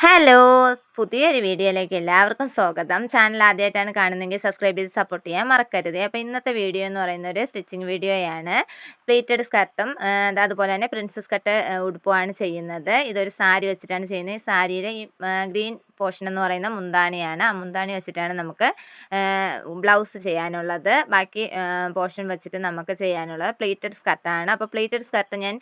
Hello. പുതിയൊരു വീഡിയോയിലേക്ക് എല്ലാവർക്കും സ്വാഗതം. ചാനൽ ആദ്യമായിട്ടാണ് കാണുന്നതെങ്കിൽ സബ്സ്ക്രൈബ് ചെയ്ത് സപ്പോർട്ട് ചെയ്യാൻ മറക്കരുത്. അപ്പോൾ ഇന്നത്തെ വീഡിയോ എന്ന് പറയുന്ന ഒരു സ്റ്റിച്ചിങ് വീഡിയോയാണ് പ്ലീറ്റഡ് സ്കർട്ടും അതുപോലെ തന്നെ പ്രിൻസസ് കട്ട് ഉടുപ്പുമാണ് ചെയ്യുന്നത്. ഇതൊരു സാരി വെച്ചിട്ടാണ് ചെയ്യുന്നത്. ഈ സാരിയുടെ ഈ ഗ്രീൻ പോർഷൻ എന്ന് പറയുന്ന മുന്താണിയാണ്. ആ മുന്താണി വെച്ചിട്ടാണ് നമുക്ക് ബ്ലൗസ് ചെയ്യാനുള്ളത്. ബാക്കി പോർഷൻ വെച്ചിട്ട് നമുക്ക് ചെയ്യാനുള്ളത് പ്ലേറ്റഡ് സ്കർട്ടാണ് അപ്പോൾ പ്ലേറ്റഡ് സ്കർട്ട് ഞാൻ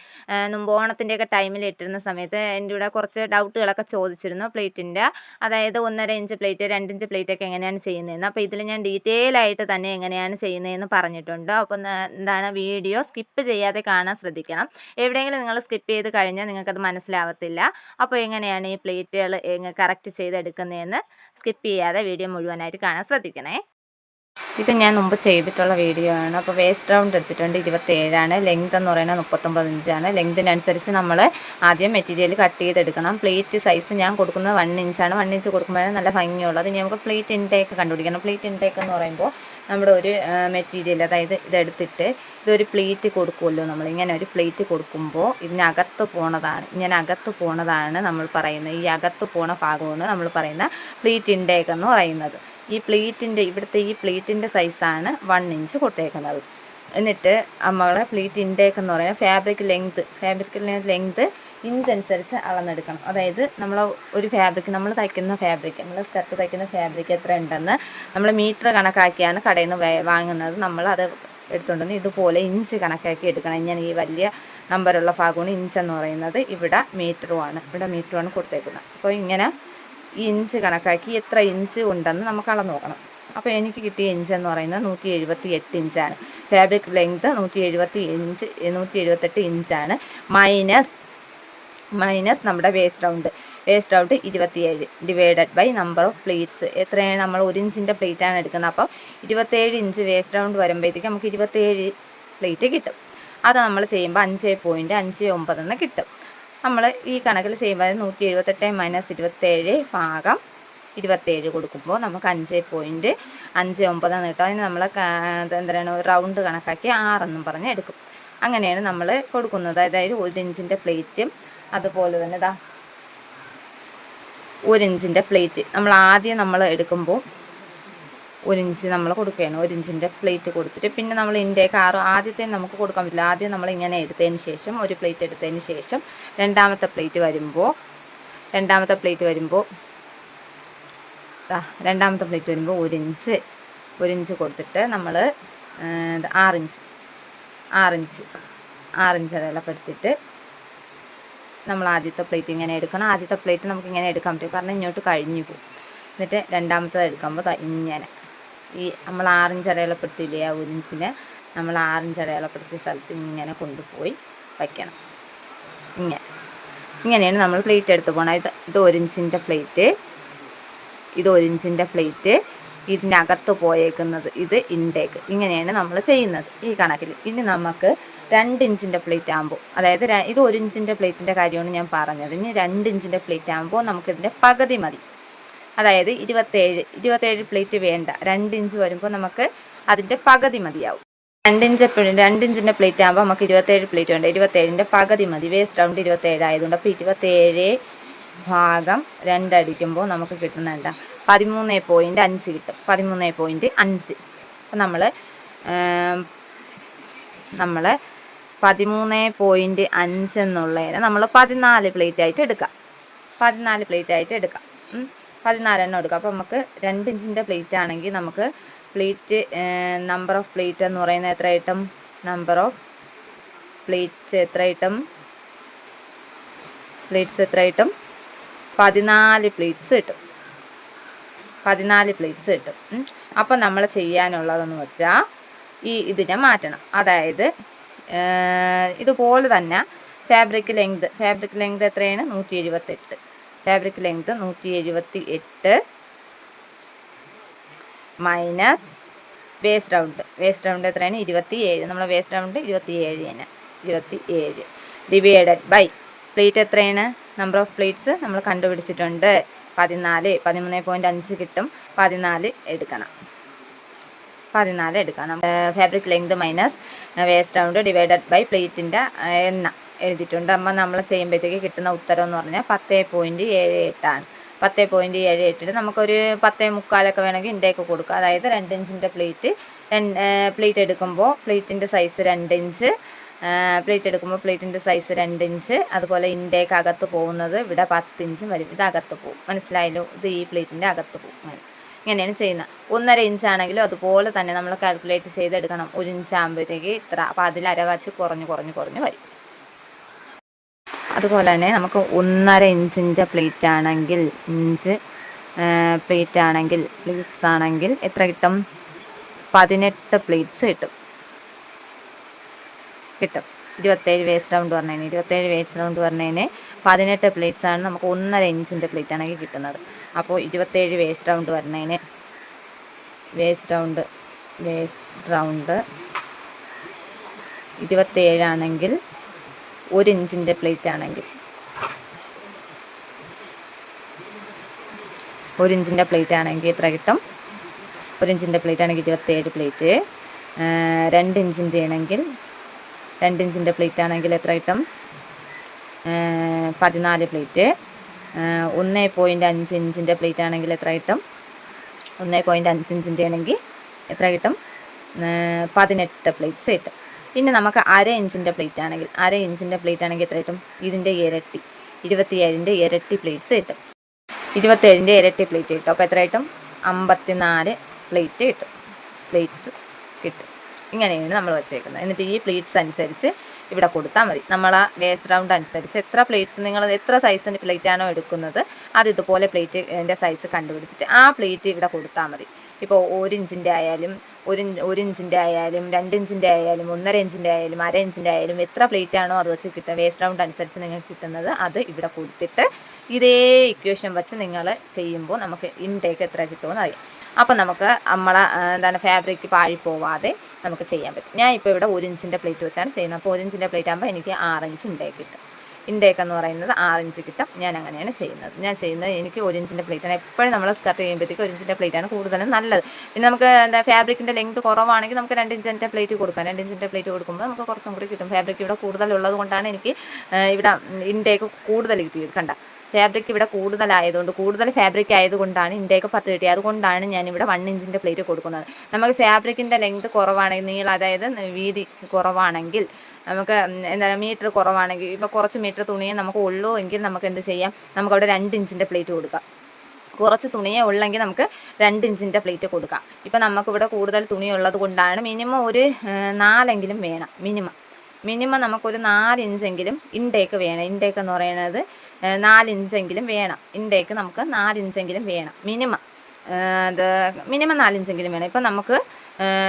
മുമ്പ് ഓണത്തിന്റെയൊക്കെ ടൈമിൽ ഇട്ടിരുന്ന സമയത്ത് എന്റെ കൂടെ കുറച്ച് ഡൗട്ടുകളൊക്കെ ചോദിച്ചിരുന്നു പ്ലേറ്റിന്റെ അതായത് ഒന്നര ഇഞ്ച് പ്ലേറ്റ് രണ്ട് ഇഞ്ച് പ്ലേറ്റ് ഒക്കെ എങ്ങനെയാണ് ചെയ്യുന്നതെന്ന്. അപ്പോൾ ഇതിൽ ഞാൻ ഡീറ്റെയിൽ ആയിട്ട് തന്നെ എങ്ങനെയാണ് ചെയ്യുന്നതെന്ന് പറഞ്ഞിട്ടുണ്ട്. അപ്പോൾ എന്താണ് വീഡിയോ സ്കിപ്പ് ചെയ്യാതെ കാണാൻ ശ്രദ്ധിക്കണം. എവിടെയെങ്കിലും നിങ്ങൾ സ്കിപ്പ് ചെയ്ത് കഴിഞ്ഞാൽ നിങ്ങൾക്കത് മനസ്സിലാവത്തില്ല. അപ്പോൾ എങ്ങനെയാണ് ഈ പ്ലേറ്റുകൾ കറക്റ്റ് ചെയ്തെടുക്കുന്നതെന്ന് സ്കിപ്പ് ചെയ്യാതെ വീഡിയോ മുഴുവനായിട്ട് കാണാൻ ശ്രദ്ധിക്കണേ. ഇത് ഞാൻ മുമ്പ് ചെയ്തിട്ടുള്ള വീഡിയോ ആണ്. അപ്പോൾ വേസ്റ്റ് റൗണ്ട് എടുത്തിട്ടുണ്ട് ഇരുപത്തേഴാണ് ലെങ്ത് എന്ന് പറയുന്നത് മുപ്പത്തൊമ്പത് ഇഞ്ചാണ് ലെങ്തിനനുസരിച്ച് നമ്മൾ ആദ്യം മെറ്റീരിയൽ കട്ട് ചെയ്തെടുക്കണം. പ്ലേറ്റ് സൈസ് ഞാൻ കൊടുക്കുന്നത് വൺ ഇഞ്ചാണ് വൺ ഇഞ്ച് കൊടുക്കുമ്പോഴാണ് നല്ല ഭംഗിയുള്ളത്. ഇനി നമുക്ക് പ്ലേറ്റ് ഇൻടേക്ക് കണ്ടുപിടിക്കണം. പ്ലേറ്റ് ഇൻടേക്ക് എന്ന് പറയുമ്പോൾ നമ്മുടെ ഒരു മെറ്റീരിയൽ അതായത് ഇതെടുത്തിട്ട് ഇതൊരു പ്ലേറ്റ് കൊടുക്കുമല്ലോ നമ്മൾ ഇങ്ങനെ ഒരു പ്ലേറ്റ് കൊടുക്കുമ്പോൾ ഇതിനകത്ത് പോണതാണ് ഇങ്ങനെ അകത്ത് പോണതാണ് നമ്മൾ പറയുന്നത്. ഈ അകത്ത് പോണ ഭാഗമാണ് നമ്മൾ പറയുന്ന പ്ലേറ്റ് ഇൻടേക്ക് എന്ന് പറയുന്നത്. ഈ പ്ലേറ്റിന്റെ ഇവിടുത്തെ ഈ പ്ലേറ്റിന്റെ സൈസാണ് വൺ ഇഞ്ച് കൊടുത്തേക്കുന്നത്. എന്നിട്ട് നമ്മളെ പ്ലേറ്റ് ഇൻടേക്ക് എന്ന് പറയുന്നത് fabric length fabric length inch അനുസരിച്ച് അളന്നെടുക്കണം. അതായത് നമ്മൾ ഒരു ഫാബ്രിക് നമ്മൾ തയ്ക്കുന്ന ഫാബ്രിക് നമ്മൾ സ്കർട്ട് തയ്ക്കുന്ന ഫാബ്രിക് എത്ര ഉണ്ടെന്ന് നമ്മൾ മീറ്റർ കണക്കാക്കിയാണ് കടയിൽ നിന്ന് വാങ്ങുന്നത്. നമ്മൾ അത് എടുത്തുകൊണ്ടുവന്ന് ഇതുപോലെ ഇഞ്ച് കണക്കാക്കി എടുക്കണം. ഇങ്ങനെ ഈ വലിയ നമ്പറുള്ള ഭാഗമാണ് ഇഞ്ച് എന്ന് പറയുന്നത്. ഇവിടെ മീറ്ററുമാണ് ഇവിടെ മീറ്ററുമാണ് കൊടുത്തേക്കുന്നത്. അപ്പോൾ ഇങ്ങനെ ഇഞ്ച് കണക്കാക്കി എത്ര ഇഞ്ച് ഉണ്ടെന്ന് നമുക്ക് അളന്ന് നോക്കണം. അപ്പോൾ എനിക്ക് കിട്ടിയ ഇഞ്ച് എന്ന് പറയുന്നത് നൂറ്റി എഴുപത്തി എട്ട് ഇഞ്ചാണ്. ഫാബ്രിക് ലെങ്ത് നൂറ്റി എഴുപത്തി ഇഞ്ച് നൂറ്റി എഴുപത്തെട്ട് ഇഞ്ചാണ്. മൈനസ് മൈനസ് നമ്മുടെ വേസ്റ്റ് റൗണ്ട് വേസ്റ്റ് റൗണ്ട് ഇരുപത്തിയേഴ്. Divided by number of plates എത്രയാണ് നമ്മൾ ഒരു ഇഞ്ചിന്റെ പ്ലേറ്റാണ് എടുക്കുന്നത്. അപ്പോൾ ഇരുപത്തേഴ് ഇഞ്ച് വേസ്റ്റ് റൗണ്ട് വരുമ്പോഴത്തേക്ക് നമുക്ക് ഇരുപത്തേഴ് പ്ലേറ്റ് കിട്ടും. അത് നമ്മൾ ചെയ്യുമ്പോൾ അഞ്ച് പോയിന്റ് അഞ്ച് ഒമ്പതെന്ന് കിട്ടും. നമ്മൾ ഈ കണക്കിൽ ചെയ്യുമ്പോൾ നൂറ്റി എഴുപത്തെട്ട് മൈനസ് ഇരുപത്തേഴ് ഭാഗം ഇരുപത്തേഴ് കൊടുക്കുമ്പോൾ നമുക്ക് അഞ്ച് പോയിന്റ് അഞ്ച് ഒമ്പതെന്ന് കിട്ടും. അതിന് നമ്മൾ എന്താണ് റൗണ്ട് കണക്കാക്കി ആറെന്നും പറഞ്ഞ് എടുക്കും. അങ്ങനെയാണ് നമ്മൾ കൊടുക്കുന്നത്. അതായത് ഒരു ഇഞ്ചിന്റെ പ്ലേറ്റും അതുപോലെ തന്നെ ഇതാ ഒരു ഇഞ്ചിന്റെ പ്ലേറ്റ് നമ്മൾ ആദ്യം നമ്മൾ എടുക്കുമ്പോൾ ഒരു ഇഞ്ച് നമ്മൾ കൊടുക്കുകയാണ്. ഒരു ഇഞ്ചിന്റെ പ്ലേറ്റ് കൊടുത്തിട്ട് പിന്നെ നമ്മൾ ഇന്റെയൊക്കെ ആറ് ആദ്യത്തെ നമുക്ക് കൊടുക്കാൻ പറ്റില്ല. ആദ്യം നമ്മൾ ഇങ്ങനെ എടുത്തതിന് ശേഷം ഒരു പ്ലേറ്റ് എടുത്തതിന് ശേഷം രണ്ടാമത്തെ പ്ലേറ്റ് വരുമ്പോൾ രണ്ടാമത്തെ പ്ലേറ്റ് വരുമ്പോൾ രണ്ടാമത്തെ പ്ലേറ്റ് വരുമ്പോൾ ഒരു ഇഞ്ച് ഒരു ഇഞ്ച് കൊടുത്തിട്ട് നമ്മൾ ആറിഞ്ച് ആറിഞ്ച് ആറിഞ്ച് അടയാളപ്പെടുത്തിയിട്ട് നമ്മൾ ആദ്യത്തെ പ്ലേറ്റ് ഇങ്ങനെ എടുക്കണം. ആദ്യത്തെ പ്ലേറ്റ് നമുക്ക് ഇങ്ങനെ എടുക്കാൻ പറ്റും. കാരണം ഇങ്ങോട്ട് കഴിഞ്ഞു പോകും എന്നിട്ട് രണ്ടാമത്തത് എടുക്കുമ്പോൾ ഇങ്ങനെ. ഈ നമ്മൾ ആറിഞ്ച് അടയാളപ്പെടുത്തിയില്ലേ ആ ഒരിഞ്ചിനെ നമ്മൾ ആറിഞ്ച് അടയാളപ്പെടുത്തിയ സ്ഥലത്ത് ഇങ്ങനെ കൊണ്ടുപോയി വയ്ക്കണം. ഇങ്ങനെ. ഇങ്ങനെയാണ് നമ്മൾ പ്ലേറ്റ് എടുത്ത് പോകണം ഇത് ഇത് ഒരിഞ്ചിന്റെ പ്ലേറ്റ് ഇത് ഒരിഞ്ചിന്റെ പ്ലേറ്റ് ഇതിനകത്ത് പോയേക്കുന്നത് ഇത് ഇൻടേക്ക് ഇങ്ങനെയാണ് നമ്മൾ ചെയ്യുന്നത് ഈ കണക്കിൽ. ഇനി നമുക്ക് രണ്ട് ഇഞ്ചിന്റെ പ്ലേറ്റ് ആകുമ്പോൾ അതായത് ഇത് ഒരു ഇഞ്ചിന്റെ പ്ലേറ്റിന്റെ കാര്യമാണ് ഞാൻ പറഞ്ഞത്. ഇനി രണ്ട് ഇഞ്ചിന്റെ പ്ലേറ്റ് ആകുമ്പോൾ നമുക്കിതിന്റെ പകുതി മതി. അതായത് ഇരുപത്തേഴ് ഇരുപത്തേഴ് പ്ലേറ്റ് വേണ്ട. രണ്ട് ഇഞ്ച് വരുമ്പോൾ നമുക്ക് അതിന്റെ പകുതി മതിയാവും. രണ്ട് ഇഞ്ച് രണ്ട് ഇഞ്ചിന്റെ പ്ലേറ്റ് ആകുമ്പോൾ നമുക്ക് ഇരുപത്തേഴ് പ്ലേറ്റ് വേണ്ട. ഇരുപത്തേഴിന്റെ പകുതി മതി. വേസ്റ്റ് റൗണ്ട് ഇരുപത്തേഴ് ആയതുകൊണ്ട് അപ്പോൾ ഇരുപത്തേഴ് ഭാഗം രണ്ടടിക്കുമ്പോൾ നമുക്ക് കിട്ടുന്നുണ്ട് പതിമൂന്ന് പോയിന്റ് അഞ്ച് കിട്ടും. പതിമൂന്ന് പോയിന്റ് അഞ്ച്. അപ്പം നമ്മൾ നമ്മൾ പതിമൂന്ന് പോയിന്റ് അഞ്ച് എന്നുള്ളതിനെ നമ്മൾ പതിനാല് പ്ലേറ്റ് ആയിട്ട് എടുക്കാം. പതിനാല് പ്ലേറ്റ് ആയിട്ട് എടുക്കാം. പതിനാലെണ്ണം എടുക്കുക അപ്പോൾ നമുക്ക് രണ്ട് ഇഞ്ചിന്റെ പ്ലേറ്റ് ആണെങ്കിൽ നമുക്ക് പ്ലേറ്റ് നമ്പർ ഓഫ് പ്ലേറ്റ് എന്ന് പറയുന്നത് എത്ര ഐറ്റം നമ്പർ ഓഫ് പ്ലേറ്റ്സ് എത്ര ഐറ്റം പ്ലേറ്റ്സ് എത്ര ഐറ്റം പതിനാല് പ്ലേറ്റ്സ് കിട്ടും. പതിനാല് പ്ലേറ്റ്സ് കിട്ടും. അപ്പം നമ്മൾ ചെയ്യാനുള്ളതെന്ന് വെച്ചാൽ ഈ ഇതിനെ മാറ്റണം. അതായത് ഇതുപോലെ തന്നെ ഫാബ്രിക് ലെങ്ത് ഫാബ്രിക് ലെങ്ത് എത്രയാണ്? നൂറ്റി എഴുപത്തെട്ട് ഫാബ്രിക് ലെങ്ത് നൂറ്റി എഴുപത്തി എട്ട് minus waist round waist round എത്രയാണ്? ഇരുപത്തി ഏഴ് നമ്മൾ വേസ്റ്റ് റൗണ്ട് ഇരുപത്തി ഏഴ് തന്നെ. ഇരുപത്തി ഏഴ് ഡിവൈഡഡ് ബൈ പ്ലേറ്റ് എത്രയാണ്? നമ്പർ ഓഫ് പ്ലേറ്റ്സ് നമ്മൾ കണ്ടുപിടിച്ചിട്ടുണ്ട്. പതിനാല്. പതിമൂന്ന് പോയിന്റ് അഞ്ച് കിട്ടും. പതിനാല് എടുക്കണം. പതിനാല് എടുക്കണം fabric length minus waist round divided by പ്ലേറ്റിന്റെ എണ്ണ. എഴുതിയിട്ടുണ്ട്. അമ്മ നമ്മൾ ചെയ്യുമ്പോഴത്തേക്ക് കിട്ടുന്ന ഉത്തരം എന്ന് പറഞ്ഞാൽ പത്ത് പോയിന്റ് ഏഴ് എട്ടാണ്. പത്ത് പോയിന്റ് ഏഴ് എട്ടിന് നമുക്കൊരു പത്തേ മുക്കാലൊക്കെ വേണമെങ്കിൽ ഇന്റെയൊക്കെ കൊടുക്കാം. അതായത് രണ്ട് ഇഞ്ചിന്റെ പ്ലേറ്റ് പ്ലേറ്റ് എടുക്കുമ്പോൾ പ്ലേറ്റിന്റെ സൈസ് രണ്ട് ഇഞ്ച് പ്ലേറ്റ് എടുക്കുമ്പോൾ പ്ലേറ്റിന്റെ സൈസ് രണ്ട് ഇഞ്ച് അതുപോലെ ഇൻടേക്ക് അകത്ത് പോകുന്നത് ഇവിടെ പത്ത് ഇഞ്ചും വരും. ഇത് അകത്ത് പോകും. മനസ്സിലായല്ലോ? ഇത് ഈ പ്ലേറ്റിന്റെ അകത്ത് പോകും. ഇങ്ങനെയാണ് ചെയ്യുന്നത്. ഒന്നര ഇഞ്ചാണെങ്കിലും അതുപോലെ തന്നെ നമ്മൾ കാൽക്കുലേറ്റ് ചെയ്തെടുക്കണം. ഒരു ഇഞ്ച് ആകുമ്പോഴത്തേക്ക് ഇത്ര. അപ്പോൾ അതിൽ അരവാച്ച് കുറഞ്ഞ് കുറഞ്ഞ് കുറഞ്ഞ് വരും. അതുപോലെ തന്നെ നമുക്ക് ഒന്നര ഇഞ്ചിന്റെ പ്ലേറ്റ് ആണെങ്കിൽ ഇഞ്ച് പ്ലേറ്റ് ആണെങ്കിൽ പ്ലേറ്റ്സ് ആണെങ്കിൽ എത്ര കിട്ടും? പതിനെട്ട് പ്ലേറ്റ്സ് കിട്ടും. കിട്ടും. ഇരുപത്തേഴ് വേസ്റ്റ് റൗണ്ട് പറഞ്ഞതിന് ഇരുപത്തേഴ് വേസ്റ്റ് റൗണ്ട് പറഞ്ഞതിന് പതിനെട്ട് പ്ലേറ്റ്സ് ആണ് നമുക്ക് ഒന്നര ഇഞ്ചിന്റെ പ്ലേറ്റ് ആണെങ്കിൽ കിട്ടുന്നത്. അപ്പോൾ ഇരുപത്തേഴ് വേസ്റ്റ് റൗണ്ട് പറഞ്ഞതിന് വേസ്റ്റ് റൗണ്ട് വേസ്റ്റ് റൗണ്ട്. ഇരുപത്തേഴാണെങ്കിൽ ഒരു ഇഞ്ചിന്റെ പ്ലേറ്റ് ആണെങ്കിൽ. ഒരു ഇഞ്ചിന്റെ പ്ലേറ്റ് ആണെങ്കിൽ എത്ര കിട്ടും? ഒരു ഇഞ്ചിന്റെ പ്ലേറ്റ് ആണെങ്കിൽ ഇരുപത്തേഴ് പ്ലേറ്റ്. രണ്ട് ഇഞ്ചിന്റെ ആണെങ്കിൽ രണ്ട് ഇഞ്ചിന്റെ പ്ലേറ്റ് ആണെങ്കിൽ എത്ര കിട്ടും? പതിനാല് പ്ലേറ്റ്. ഒന്ന് പോയിന്റ് അഞ്ച് ഇഞ്ചിന്റെ പ്ലേറ്റ് ആണെങ്കിൽ എത്ര കിട്ടും? ഒന്ന് പോയിന്റ് അഞ്ച് ഇഞ്ചിന്റെ ആണെങ്കിൽ എത്ര കിട്ടും? പതിനെട്ട് പ്ലേറ്റ്സ് കിട്ടും. പിന്നെ നമുക്ക് അര ഇഞ്ചിന്റെ പ്ലേറ്റ് ആണെങ്കിൽ അര ഇഞ്ചിന്റെ പ്ലേറ്റ് ആണെങ്കിൽ എത്ര കിട്ടും? ഇതിന്റെ ഇരട്ടി ഇരുപത്തിയേഴിന്റെ ഇരട്ടി പ്ലേറ്റ്സ് കിട്ടും. ഇരുപത്തേഴിന്റെ ഇരട്ടി പ്ലേറ്റ് കിട്ടും. അപ്പോൾ എത്ര കിട്ടും? അമ്പത്തിനാല് പ്ലേറ്റ് കിട്ടും. പ്ലേറ്റ്സ് കിട്ടും. ഇങ്ങനെയാണ് നമ്മൾ വെച്ചേക്കുന്നത്. എന്നിട്ട് ഈ പ്ലേറ്റ്സ് അനുസരിച്ച് ഇവിടെ കൊടുത്താൽ മതി. നമ്മൾ ആ വേസ്റ്റ് റൗണ്ട് അനുസരിച്ച് എത്ര പ്ലേറ്റ്സ് നിങ്ങൾ എത്ര സൈസിന്റെ പ്ലേറ്റ് ആണോ എടുക്കുന്നത് അത് ഇതുപോലെ പ്ലേറ്റ് എന്റെ സൈസ് കണ്ടുപിടിച്ചിട്ട് ആ പ്ലേറ്റ് ഇവിടെ കൊടുത്താൽ മതി. ഇപ്പോൾ ഒരു ഇഞ്ചിന്റെ ആയാലും ഒരു ഒരു ഇഞ്ചിന്റെ ആയാലും രണ്ട് ഇഞ്ചിന്റെ ആയാലും ഒന്നര ഇഞ്ചിന്റെ ആയാലും അര ഇഞ്ചിന്റെ ആയാലും എത്ര പ്ലേറ്റ് ആണോ അത് വെച്ച് കിട്ടുക. വേസ്റ്റ് റൗണ്ട് അനുസരിച്ച് നിങ്ങൾക്ക് കിട്ടുന്നത് അത് ഇവിടെ കൊടുത്തിട്ട് ഇതേ ഇക്വേഷൻ വെച്ച് നിങ്ങൾ ചെയ്യുമ്പോൾ നമുക്ക് ഇൻടേക്ക് എത്ര കിട്ടുമെന്ന് അറിയാം. അപ്പം നമുക്ക് നമ്മളെ എന്താണ് ഫാബ്രിക് പാഴിപ്പോവാതെ നമുക്ക് ചെയ്യാൻ പറ്റും. ഞാൻ ഇപ്പോൾ ഇവിടെ ഒരു ഇഞ്ചിന്റെ പ്ലേറ്റ് വെച്ചാണ് ചെയ്യുന്നത്. അപ്പോൾ ഒരു ഇഞ്ചിന്റെ പ്ലേറ്റ് ആകുമ്പോൾ എനിക്ക് ആറ് ഇഞ്ച് ഇൻടേക്ക് കിട്ടും. ഇൻടേക്ക് എന്ന് പറയുന്നത് ആറ് ഇഞ്ച് കിട്ടും. ഞാൻ അങ്ങനെയാണ് ചെയ്യുന്നത്. ഞാൻ ചെയ്യുന്നത് എനിക്ക് ഒരു ഇഞ്ചിന്റെ പ്ലേറ്റാണ് എപ്പോഴും നമ്മൾ സ്കർട്ട് ചെയ്യുമ്പോഴത്തേക്ക് ഒരു ഇഞ്ചിന്റെ പ്ലേറ്റാണ് കൂടുതലും നല്ലത്. പിന്നെ നമുക്ക് എന്താ ഫാബ്രിക്കിന്റെ ലെങ്ത് കുറവാണെങ്കിൽ നമുക്ക് രണ്ട് ഇഞ്ചിന്റെ പ്ലേറ്റ് കൊടുക്കാം. രണ്ട് ഇഞ്ചിന്റെ പ്ലേറ്റ് കൊടുക്കുമ്പോൾ നമുക്ക് കുറച്ചും കൂടി കിട്ടും. ഫാബ്രിക് ഇവിടെ കൂടുതലുള്ളത് കൊണ്ടാണ് എനിക്ക് ഇവിടെ ഇൻടേക്ക് കൂടുതൽ കിട്ടിയത്. കണ്ട. ഫാബ്രിക് ഇവിടെ കൂടുതലായതുകൊണ്ട് കൂടുതൽ ഫാബ്രിക് ആയതുകൊണ്ടാണ് ഇന്റേക്ക് പത്ത് കിട്ടിയത്. അതുകൊണ്ടാണ് ഞാനിവിടെ വൺ ഇഞ്ചിന്റെ പ്ലേറ്റ് കൊടുക്കുന്നത്. നമുക്ക് ഫാബ്രിക്കിന്റെ ലെങ്ത് കുറവാണെങ്കിൽ നീളം അതായത് വീതി കുറവാണെങ്കിൽ നമുക്ക് എന്താണ് മീറ്റർ കുറവാണെങ്കിൽ ഇപ്പോൾ കുറച്ച് മീറ്റർ തുണിയെ നമുക്ക് ഉള്ളൂ എങ്കിൽ നമുക്ക് എന്ത് ചെയ്യാം? നമുക്ക് അവിടെ രണ്ട് ഇഞ്ചിന്റെ പ്ലേറ്റ് കൊടുക്കാം. കുറച്ച് തുണിയെ ഉള്ളെങ്കിൽ നമുക്ക് രണ്ട് ഇഞ്ചിന്റെ പ്ലേറ്റ് കൊടുക്കാം. ഇപ്പം നമുക്കിവിടെ കൂടുതൽ തുണി ഉള്ളത് കൊണ്ടാണ് മിനിമം ഒരു നാലെങ്കിലും വേണം. മിനിമം മിനിമം നമുക്കൊരു നാല് ഇഞ്ചെങ്കിലും ഇൻടേക്ക് വേണം. ഇൻടേക്ക് എന്ന് പറയുന്നത് നാല് ഇഞ്ചെങ്കിലും വേണം. ഇൻടേക്ക് നമുക്ക് നാല് ഇഞ്ചെങ്കിലും വേണം. മിനിമം. ഇത് മിനിമം നാല് ഇഞ്ചെങ്കിലും വേണം. ഇപ്പം നമുക്ക്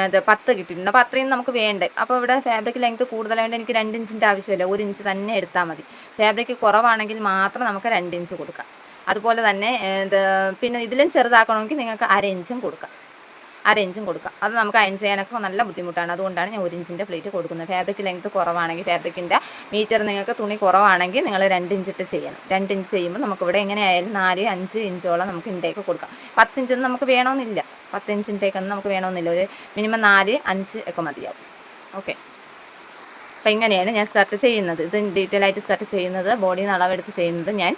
ഇത് പത്ത് കിട്ടിയിട്ടുണ്ട്. അപ്പോൾ അത്രയും നമുക്ക് വേണ്ടേ? അപ്പോൾ ഇവിടെ ഫാബ്രിക് ലെങ്ത് കൂടുതലായതുകൊണ്ട് എനിക്ക് രണ്ട് ഇഞ്ചിന്റെ ആവശ്യമില്ല. ഒരു ഇഞ്ച് തന്നെ എടുത്താൽ മതി. ഫാബ്രിക് കുറവാണെങ്കിൽ മാത്രം നമുക്ക് രണ്ട് ഇഞ്ച് കൊടുക്കാം. അതുപോലെ തന്നെ ഇത് പിന്നെ ഇതിലും ചെറുതാക്കണമെങ്കിൽ നിങ്ങൾക്ക് അര ഇഞ്ചും കൊടുക്കാം. അര ഇഞ്ചും കൊടുക്കുക അത് നമുക്ക് അയൺ ചെയ്യാനൊക്കെ നല്ല ബുദ്ധിമുട്ടാണ്. അതുകൊണ്ടാണ് ഞാൻ ഒരു ഇഞ്ചിന്റെ പ്ലേറ്റ് കൊടുക്കുന്നത്. ഫാബ്രിക് ലെങ്ത് കുറവാണെങ്കിൽ ഫാബ്രിക്കിന്റെ മീറ്റർ നിങ്ങൾക്ക് തുണി കുറവാണെങ്കിൽ നിങ്ങൾ രണ്ട് ഇഞ്ചിട്ട് ചെയ്യണം. രണ്ട് ഇഞ്ച് ചെയ്യുമ്പോൾ നമുക്കിവിടെ എങ്ങനെയായാലും നാല് അഞ്ച് ഇഞ്ചോളം നമുക്ക് ഇൻടേക്ക് കൊടുക്കാം. പത്ത് ഇഞ്ചൊന്നും നമുക്ക് വേണമെന്നില്ല. പത്ത് ഇഞ്ച് ഇൻടേക്കൊന്നും നമുക്ക് വേണമെന്നില്ല. ഒരു മിനിമം നാല് അഞ്ച് ഒക്കെ മതിയാവും. ഓക്കെ അപ്പോൾ ഇങ്ങനെയാണ് ഞാൻ സ്കർട്ട് ചെയ്യുന്നത്. ഇത് ഡീറ്റെയിൽ ആയിട്ട് സ്കർട്ട് ചെയ്യുന്നത്. ബോഡിയിൽ നിന്ന് അളവെടുത്ത് ചെയ്യുന്നത് ഞാൻ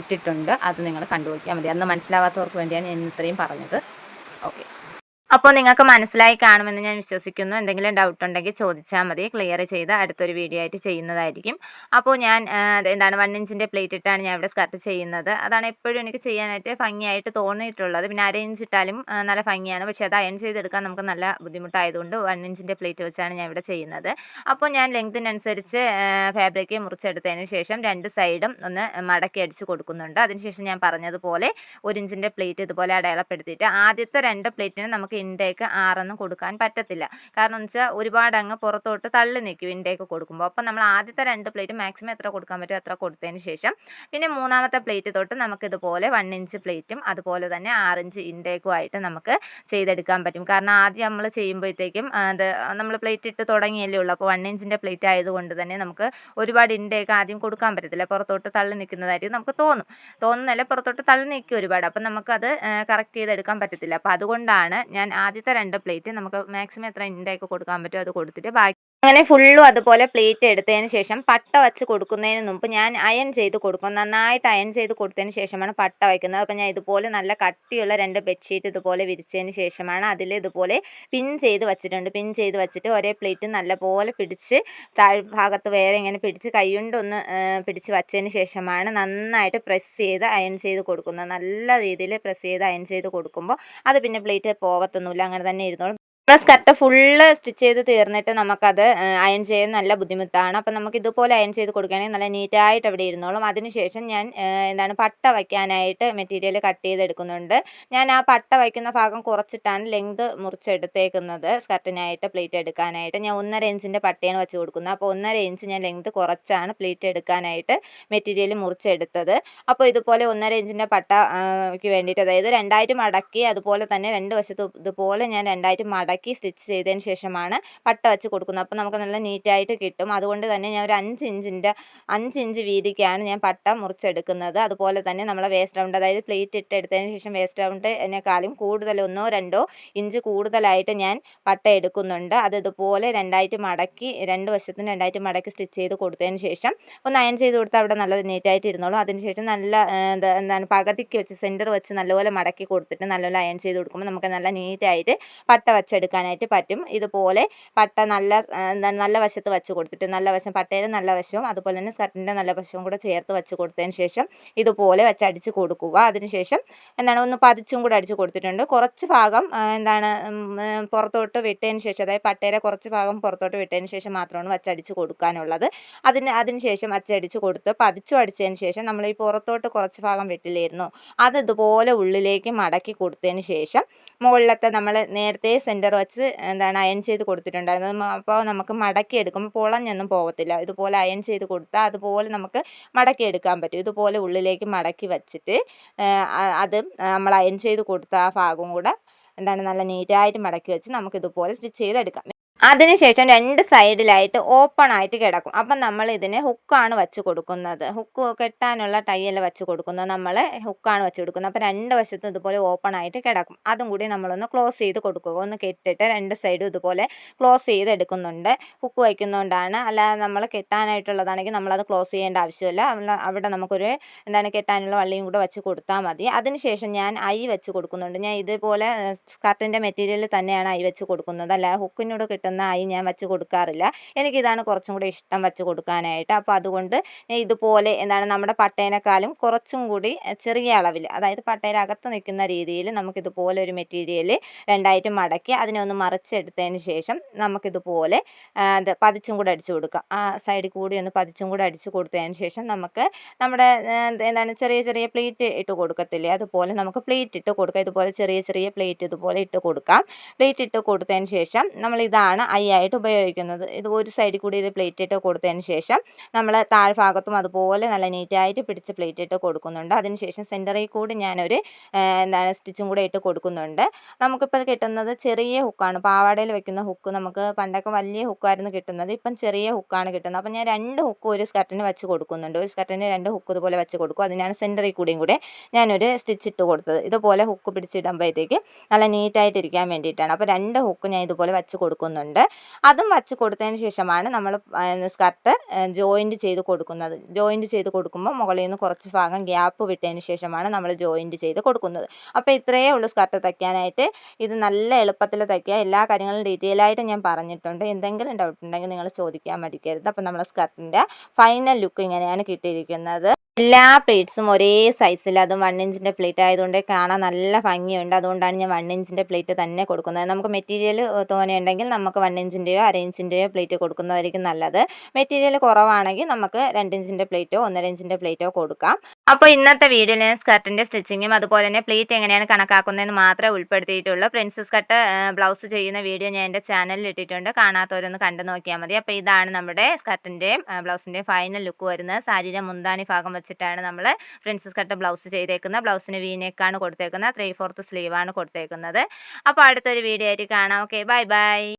ഇട്ടിട്ടുണ്ട്. അത് നിങ്ങൾ കണ്ടുപിടിക്കാൻ മതി. അന്ന് മനസ്സിലാവാത്തവർക്ക് വേണ്ടിയാണ് ഞാൻ ഇത്രയും പറഞ്ഞത്. ഓക്കെ അപ്പോൾ നിങ്ങൾക്ക് മനസ്സിലായി കാണുമെന്ന് ഞാൻ വിശ്വസിക്കുന്നു. എന്തെങ്കിലും ഡൗട്ട് ഉണ്ടെങ്കിൽ ചോദിച്ചാൽ മതി. ക്ലിയർ ചെയ്ത് അടുത്തൊരു വീഡിയോ ആയിട്ട് ചെയ്യുന്നതായിരിക്കും. അപ്പോൾ ഞാൻ എന്താണ് വൺ ഇഞ്ചിന്റെ പ്ലേറ്റ് ഇട്ടാണ് ഞാൻ ഇവിടെ സ്കർട്ട് ചെയ്യുന്നത്. അതാണ് എപ്പോഴും എനിക്ക് ചെയ്യാനായിട്ട് ഭംഗിയായിട്ട് തോന്നിയിട്ടുള്ളത്. പിന്നെ അര ഇഞ്ച് ഇട്ടാലും നല്ല ഭംഗിയാണ്. പക്ഷേ അത് അയൺ ചെയ്തെടുക്കാൻ നമുക്ക് നല്ല ബുദ്ധിമുട്ടായതുകൊണ്ട് വൺ ഇഞ്ചിന്റെ പ്ലേറ്റ് വെച്ചാണ് ഞാൻ ഇവിടെ ചെയ്യുന്നത്. അപ്പോൾ ഞാൻ ലെങ്തിനനുസരിച്ച് ഫാബ്രിക് മുറിച്ചെടുത്തതിന് ശേഷം രണ്ട് സൈഡും ഒന്ന് മടക്കി അടിച്ച് കൊടുക്കുന്നുണ്ട്. അതിനുശേഷം ഞാൻ പറഞ്ഞതുപോലെ ഒരു ഇഞ്ചിന്റെ പ്ലേറ്റ് ഇതുപോലെ അടയാളപ്പെടുത്തിയിട്ട് ആദ്യത്തെ രണ്ട് പ്ലേറ്റിന് നമുക്ക് ഇൻടേക്ക് ആറെന്ന് കൊടുക്കാൻ പറ്റത്തില്ല. കാരണം എന്ന് വെച്ചാൽ ഒരുപാട് അങ്ങ് പുറത്തോട്ട് തള്ളി നിൽക്കും ഇൻടേക്ക് കൊടുക്കുമ്പോൾ അപ്പം നമ്മൾ ആദ്യത്തെ രണ്ട് പ്ലേറ്റ് മാക്സിമം എത്ര കൊടുക്കാൻ പറ്റും അത്ര കൊടുത്തതിന് ശേഷം പിന്നെ മൂന്നാമത്തെ പ്ലേറ്റ് തൊട്ട് നമുക്ക് ഇതുപോലെ വൺ ഇഞ്ച് പ്ലേറ്റും അതുപോലെ തന്നെ ആറിഞ്ച് ഇൻടേക്കും ആയിട്ട് നമുക്ക് ചെയ്തെടുക്കാൻ പറ്റും. കാരണം ആദ്യം നമ്മൾ ചെയ്യുമ്പോഴത്തേക്കും അത് നമ്മൾ പ്ലേറ്റ് ഇട്ട് തുടങ്ങിയല്ലേ ഉള്ളൂ. അപ്പോൾ വൺ ഇഞ്ചിന്റെ പ്ലേറ്റ് ആയതുകൊണ്ട് തന്നെ നമുക്ക് ഒരുപാട് ഇൻടേക്ക് ആദ്യം കൊടുക്കാൻ പറ്റത്തില്ല. പുറത്തോട്ട് തള്ളി നിൽക്കുന്നതായിട്ട് നമുക്ക് തോന്നും. തോന്നുന്നല്ല പുറത്തോട്ട് തള്ളി നിൽക്കും ഒരുപാട്. അപ്പം നമുക്കത് കറക്റ്റ് ചെയ്തെടുക്കാൻ പറ്റത്തില്ല. അപ്പോൾ അതുകൊണ്ടാണ് ഞാൻ ആദ്യത്തെ രണ്ട് പ്ലേറ്റ് നമുക്ക് മാക്സിമം എത്ര ഇൻഡേക്ക് കൊടുക്കാൻ പറ്റുമോ അത് കൊടുത്തിട്ട് ബാക്കി അങ്ങനെ ഫുള്ളും അതുപോലെ പ്ലേറ്റ് എടുത്തതിന് ശേഷം പട്ട വച്ച് കൊടുക്കുന്നതിന് മുമ്പ് ഞാൻ അയൺ ചെയ്ത് കൊടുക്കും. നന്നായിട്ട് അയൺ ചെയ്ത് കൊടുത്തതിന് ശേഷമാണ് പട്ട വയ്ക്കുന്നത്. അപ്പം ഞാൻ ഇതുപോലെ നല്ല കട്ടിയുള്ള രണ്ട് ബെഡ്ഷീറ്റ് ഇതുപോലെ വിരിച്ചതിന് ശേഷമാണ് അതിൽ ഇതുപോലെ പിൻ ചെയ്ത് വെച്ചിട്ടുണ്ട്. പിൻ ചെയ്ത് വെച്ചിട്ട് ഒരേ പ്ലേറ്റ് നല്ലപോലെ പിടിച്ച് താഴ്ഭാഗത്ത് വേറെ ഇങ്ങനെ പിടിച്ച് കൈകൊണ്ടൊന്ന് പിടിച്ച് വച്ചതിന് ശേഷമാണ് നന്നായിട്ട് പ്രസ് ചെയ്ത് അയൺ ചെയ്ത് കൊടുക്കുന്നത്. നല്ല രീതിയിൽ പ്രസ് ചെയ്ത് അയൺ ചെയ്ത് കൊടുക്കുമ്പോൾ അത് പിന്നെ പ്ലേറ്റ് പോകത്തൊന്നുമില്ല. അങ്ങനെ തന്നെ ഇരുന്നോളും. സ്കർട്ട് ഫുള്ള് സ്റ്റിച്ച് ചെയ്ത് തീർന്നിട്ട് നമുക്കത് അയൺ ചെയ്യാൻ നല്ല ബുദ്ധിമുട്ടാണ്. അപ്പം നമുക്ക് ഇതുപോലെ അയൺ ചെയ്ത് കൊടുക്കുകയാണെങ്കിൽ നല്ല നീറ്റായിട്ട് അവിടെ ഇരുന്നോളും. അതിനുശേഷം ഞാൻ എന്താണ് പട്ട വയ്ക്കാനായിട്ട് മെറ്റീരിയൽ കട്ട് ചെയ്തെടുക്കുന്നുണ്ട്. ഞാൻ ആ പട്ട വയ്ക്കുന്ന ഭാഗം കുറച്ചിട്ടാണ് ലെങ്ത് മുറിച്ചെടുത്തേക്കുന്നത്. സ്കർട്ടിനായിട്ട് പ്ലേറ്റ് എടുക്കാനായിട്ട്. ഞാൻ ഒന്നര ഇഞ്ചിന്റെ പട്ടയാണ് വെച്ച് കൊടുക്കുന്നത്. അപ്പോൾ ഒന്നര ഇഞ്ച് ഞാൻ ലെങ്ത് കുറച്ചാണ് പ്ലേറ്റ് എടുക്കാനായിട്ട് മെറ്റീരിയൽ മുറിച്ചെടുത്തത്. അപ്പോൾ ഇതുപോലെ ഒന്നര ഇഞ്ചിന്റെ പട്ടയ്ക്ക് വേണ്ടിയിട്ട് അതായത് രണ്ടായിട്ട് മടക്കി അതുപോലെ തന്നെ രണ്ട് വശത്ത് ഇതുപോലെ ഞാൻ രണ്ടായിട്ട് മടക്കി മടക്കി സ്റ്റിച്ച് ചെയ്തതിന് ശേഷമാണ് പട്ട വെച്ച് കൊടുക്കുന്നത്. അപ്പോൾ നമുക്ക് നല്ല നീറ്റായിട്ട് കിട്ടും. അതുകൊണ്ട് തന്നെ ഞാൻ ഒരു അഞ്ച് ഇഞ്ചിന്റെ അഞ്ച് ഇഞ്ച് വീതിക്കാണ് ഞാൻ പട്ട മുറിച്ചെടുക്കുന്നത്. അതുപോലെ തന്നെ നമ്മളെ വേസ്റ്റ് റൗണ്ട് അതായത് പ്ലേറ്റ് ഇട്ട് എടുത്തതിന് ശേഷം വേസ്റ്റ് റൗണ്ട് എന്നെക്കാളും കൂടുതൽ ഒന്നോ രണ്ടോ ഇഞ്ച് കൂടുതലായിട്ട് ഞാൻ പട്ട എടുക്കുന്നുണ്ട്. അത് ഇതുപോലെ രണ്ടായിട്ട് മടക്കി രണ്ട് വശത്തിന് രണ്ടായിട്ട് മടക്കി സ്റ്റിച്ച് ചെയ്ത് കൊടുത്തതിന് ശേഷം ഒന്ന് അയൺ ചെയ്ത് കൊടുത്താൽ അവിടെ നല്ല നീറ്റായിട്ട് ഇരുന്നോളും. അതിനുശേഷം നല്ല എന്താണ് പകുതിക്ക് വെച്ച് സെന്റർ വെച്ച് നല്ലപോലെ മടക്കി കൊടുത്തിട്ട് നല്ലപോലെ അയൺ ചെയ്ത് കൊടുക്കുമ്പോൾ നമുക്ക് നല്ല നീറ്റായിട്ട് പട്ട വെച്ചെടുക്കാം. എടുക്കാനായിട്ട് പറ്റും. ഇതുപോലെ പട്ട നല്ല എന്താണ് നല്ല വശത്ത് വെച്ച് കൊടുത്തിട്ട് നല്ല വശം പട്ടയുടെ നല്ല വശവും അതുപോലെ തന്നെ സ്കർട്ടിന്റെ നല്ല വശവും കൂടെ ചേർത്ത് വെച്ച് കൊടുത്തതിന് ശേഷം ഇതുപോലെ വെച്ച് അടിച്ച് കൊടുക്കുക. അതിനുശേഷം എന്താണ് ഒന്ന് പതിച്ചും കൂടെ അടിച്ച് കൊടുത്തിട്ടുണ്ട്. കുറച്ച് ഭാഗം എന്താണ് പുറത്തോട്ട് വിട്ടതിന് ശേഷം അതായത് പട്ടയുടെ കുറച്ച് ഭാഗം പുറത്തോട്ട് വിട്ടതിന് ശേഷം മാത്രമാണ് വച്ചടിച്ച് കൊടുക്കാനുള്ളത്. അതിന് അതിന് ശേഷം വച്ചടിച്ച് കൊടുത്ത് പതിച്ചു അടിച്ചതിന് ശേഷം നമ്മൾ ഈ പുറത്തോട്ട് കുറച്ച് ഭാഗം വിട്ടില്ലായിരുന്നു. അത് ഇതുപോലെ ഉള്ളിലേക്ക് മടക്കി കൊടുത്തതിന് ശേഷം മുകളിലത്തെ നമ്മൾ നേരത്തെ സെന്റർ വെച്ച് എന്താണ് അയൺ ചെയ്ത് കൊടുത്തിട്ടുണ്ടായിരുന്നത് അപ്പോൾ നമുക്ക് മടക്കി എടുക്കുമ്പോൾ പൊളഞ്ഞൊന്നും പോകത്തില്ല ഇതുപോലെ അയൺ ചെയ്ത് കൊടുത്താൽ അതുപോലെ നമുക്ക് മടക്കി എടുക്കാൻ പറ്റും. ഇതുപോലെ ഉള്ളിലേക്ക് മടക്കി വച്ചിട്ട് അത് നമ്മൾ അയൺ ചെയ്ത് കൊടുത്ത ആ ഭാഗം കൂടെ എന്താണ് നല്ല നീറ്റായിട്ട് മടക്കി വെച്ച് നമുക്കിതുപോലെ സ്റ്റിച്ച് ചെയ്തെടുക്കാം. അതിനുശേഷം രണ്ട് സൈഡിലായിട്ട് ഓപ്പൺ ആയിട്ട് കിടക്കും. അപ്പം നമ്മൾ ഇതിന് ഹുക്കാണ് വെച്ച് കൊടുക്കുന്നത്. ഹുക്ക് കെട്ടാനുള്ള ടൈയിൽ വെച്ച് കൊടുക്കുന്നത്. നമ്മൾ ഹുക്കാണ് വെച്ച് കൊടുക്കുന്നത്. അപ്പം രണ്ട് വശത്തും ഇതുപോലെ ഓപ്പൺ ആയിട്ട് കിടക്കും. അതും കൂടി നമ്മളൊന്ന് ക്ലോസ് ചെയ്ത് കൊടുക്കുക. ഒന്ന് കെട്ടിട്ട് രണ്ട് സൈഡും ഇതുപോലെ ക്ലോസ് ചെയ്ത് എടുക്കുന്നുണ്ട്. ഹുക്ക് വയ്ക്കുന്നതുകൊണ്ടാണ് അല്ലാതെ നമ്മൾ കെട്ടാനായിട്ടുള്ളതാണെങ്കിൽ നമ്മളത് ക്ലോസ് ചെയ്യേണ്ട ആവശ്യമില്ല. അവിടെ നമുക്കൊരു എന്താണ് കെട്ടാനുള്ള വള്ളിയും കൂടെ വെച്ച് കൊടുത്താൽ മതി. അതിനുശേഷം ഞാൻ ഐ വെച്ച് കൊടുക്കുന്നുണ്ട്. ഞാൻ ഇതുപോലെ സ്കർട്ടിന്റെ മെറ്റീരിയൽ തന്നെയാണ് ഐ വെച്ച് കൊടുക്കുന്നത്. അല്ല ഹുക്കിനോട് ആയി ഞാൻ വെച്ച് കൊടുക്കാറില്ല. എനിക്കിതാണ് കുറച്ചും കൂടി ഇഷ്ടം വെച്ച് കൊടുക്കാനായിട്ട്. അപ്പോൾ അതുകൊണ്ട് ഇതുപോലെ എന്താണ് നമ്മുടെ പട്ടേനേക്കാളും കുറച്ചും കൂടി ചെറിയ അളവിൽ അതായത് പട്ടേനകത്ത് നിൽക്കുന്ന രീതിയിൽ നമുക്കിതുപോലെ ഒരു മെറ്റീരിയൽ രണ്ടായിട്ട് മടക്കി അതിനെ ഒന്ന് മറിച്ചെടുത്തതിന് ശേഷം നമുക്കിതുപോലെ പതിച്ചും കൂടെ അടിച്ചു കൊടുക്കാം. ആ സൈഡിൽ കൂടി ഒന്ന് പതിച്ചും കൂടെ അടിച്ചു കൊടുത്തതിന് ശേഷം നമുക്ക് നമ്മുടെ എന്താണ് ചെറിയ ചെറിയ പ്ലേറ്റ് ഇട്ട് കൊടുക്കത്തില്ലേ? അതുപോലെ നമുക്ക് പ്ലേറ്റ് ഇട്ട് കൊടുക്കാം. ഇതുപോലെ ചെറിയ ചെറിയ പ്ലേറ്റ് ഇതുപോലെ ഇട്ട് കൊടുക്കാം. പ്ലേറ്റ് ഇട്ട് കൊടുത്തതിന് ശേഷം നമ്മൾ ഇതാണ് ആണ് ഐ ആയിട്ട് ഉപയോഗിക്കുന്നത്. ഇത് ഒരു സൈഡിൽ കൂടി ഇത് പ്ലേറ്റ് ഇട്ട് കൊടുത്തതിന് ശേഷം നമ്മൾ താഴ്ഭാഗത്തും അതുപോലെ നല്ല നീറ്റായിട്ട് പിടിച്ച് പ്ലേറ്റ് ഇട്ട് കൊടുക്കുന്നുണ്ട്. അതിനുശേഷം സെന്ററിൽ കൂടി ഞാനൊരു എന്താണ് സ്റ്റിച്ചും കൂടെ ഇട്ട് കൊടുക്കുന്നുണ്ട്. നമുക്കിപ്പോൾ കിട്ടുന്നത് ചെറിയ ഹുക്കാണ് പാവാടയിൽ വെക്കുന്ന ഹുക്ക് നമുക്ക് പണ്ടൊക്കെ വലിയ ഹുക്കായിരുന്നു കിട്ടുന്നത്. ഇപ്പം ചെറിയ ഹുക്കാണ് കിട്ടുന്നത്. അപ്പം ഞാൻ രണ്ട് ഹുക്ക് ഒരു സ്കർട്ടിന് വെച്ച് കൊടുക്കുന്നുണ്ട്. ഒരു സ്കർട്ടിന് രണ്ട് ഹുക്ക് ഇതുപോലെ വെച്ച് കൊടുക്കും. അതിനാണ് സെന്ററിൽ കൂടിയും കൂടെ ഞാനൊരു സ്റ്റിച്ച് ഇട്ട് കൊടുത്തത്. ഇതുപോലെ ഹുക്ക് പിടിച്ചിടുമ്പോഴത്തേക്ക് നല്ല നീറ്റായിട്ടിരിക്കാൻ വേണ്ടിയിട്ടാണ്. അപ്പോൾ രണ്ട് ഹുക്ക് ഞാൻ ഇതുപോലെ വെച്ച് കൊടുക്കുന്നുണ്ട്. ഉണ്ട്. അതും വച്ച് കൊടുത്തതിന് ശേഷമാണ് നമ്മൾ സ്കർട്ട് ജോയിന്റ് ചെയ്ത് കൊടുക്കുന്നത്. ജോയിന്റ് ചെയ്ത് കൊടുക്കുമ്പോൾ മുകളിൽ നിന്ന് കുറച്ച് ഭാഗം ഗ്യാപ്പ് വിട്ടതിന് ശേഷമാണ് നമ്മൾ ജോയിന്റ് ചെയ്ത് കൊടുക്കുന്നത്. അപ്പോൾ ഇത്രയേ ഉള്ളൂ സ്കർട്ട് തയ്ക്കാനായിട്ട്. ഇത് നല്ല എളുപ്പത്തിൽ തയ്ക്കുക. എല്ലാ കാര്യങ്ങളും ഡീറ്റെയിൽ ആയിട്ട് ഞാൻ പറഞ്ഞിട്ടുണ്ട്. എന്തെങ്കിലും ഡൗട്ട് ഉണ്ടെങ്കിൽ നിങ്ങൾ ചോദിക്കാൻ മടിക്കരുത്. അപ്പോൾ നമ്മുടെ സ്കർട്ടിന്റെ ഫൈനൽ ലുക്ക് ഇങ്ങനെയാണ് കിട്ടിയിരിക്കുന്നത്. എല്ലാ പ്ലേറ്റ്സും ഒരേ സൈസിൽ അതും വൺ ഇഞ്ചിന്റെ പ്ലേറ്റ് ആയതുകൊണ്ട് കാണാൻ നല്ല ഭംഗിയുണ്ട്. അതുകൊണ്ടാണ് ഞാൻ വൺ ഇഞ്ചിന്റെ പ്ലേറ്റ് തന്നെ കൊടുക്കുന്നത്. നമുക്ക് മെറ്റീരിയൽ തോനെയുണ്ടെങ്കിൽ നമുക്ക് വൺ ഇഞ്ചിന്റെയോ അര ഇഞ്ചിന്റെയോ പ്ലേറ്റ് കൊടുക്കുന്നതായിരിക്കും നല്ലത്. മെറ്റീരിയൽ കുറവാണെങ്കിൽ നമുക്ക് രണ്ട് ഇഞ്ചിന്റെ പ്ലേറ്റോ ഒന്നര ഇഞ്ചിന്റെ പ്ലേറ്റോ കൊടുക്കാം. അപ്പോൾ ഇന്നത്തെ വീഡിയോയിൽ ഞാൻ സ്കർട്ടിന്റെ സ്റ്റിച്ചിങ്ങും അതുപോലെ തന്നെ പ്ലേറ്റ് എങ്ങനെയാണ് കണക്കാക്കുന്നതെന്ന് മാത്രമേ ഉൾപ്പെടുത്തിയിട്ടുള്ളൂ. പ്രിൻസസ് കട്ട് ബ്ലൗസ് ചെയ്യുന്ന വീഡിയോ ഞാൻ എന്റെ ചാനലിൽ ഇട്ടിട്ടുണ്ട്. കാണാത്തവരൊന്ന് കണ്ടു നോക്കിയാൽ മതി. അപ്പോൾ ഇതാണ് നമ്മുടെ സ്കർട്ടിന്റെയും ബ്ലൗസിന്റെയും ഫൈനൽ ലുക്ക് വരുന്നത്. സാരിയുടെ മുന്താണി ഭാഗം വെച്ച് വെച്ചിട്ടാണ് നമ്മൾ പ്രിൻസസ് കട്ട് ബ്ലൗസ് ചെയ്തേക്കുന്നത്. ബ്ലൗസിന് വീനേക്കാണ് കൊടുത്തേക്കുന്നത്. ത്രീ ഫോർത്ത് സ്ലീവാണ് കൊടുത്തേക്കുന്നത്. അപ്പോൾ അടുത്തൊരു വീഡിയോ ആയിട്ട് കാണാം. Okay bye bye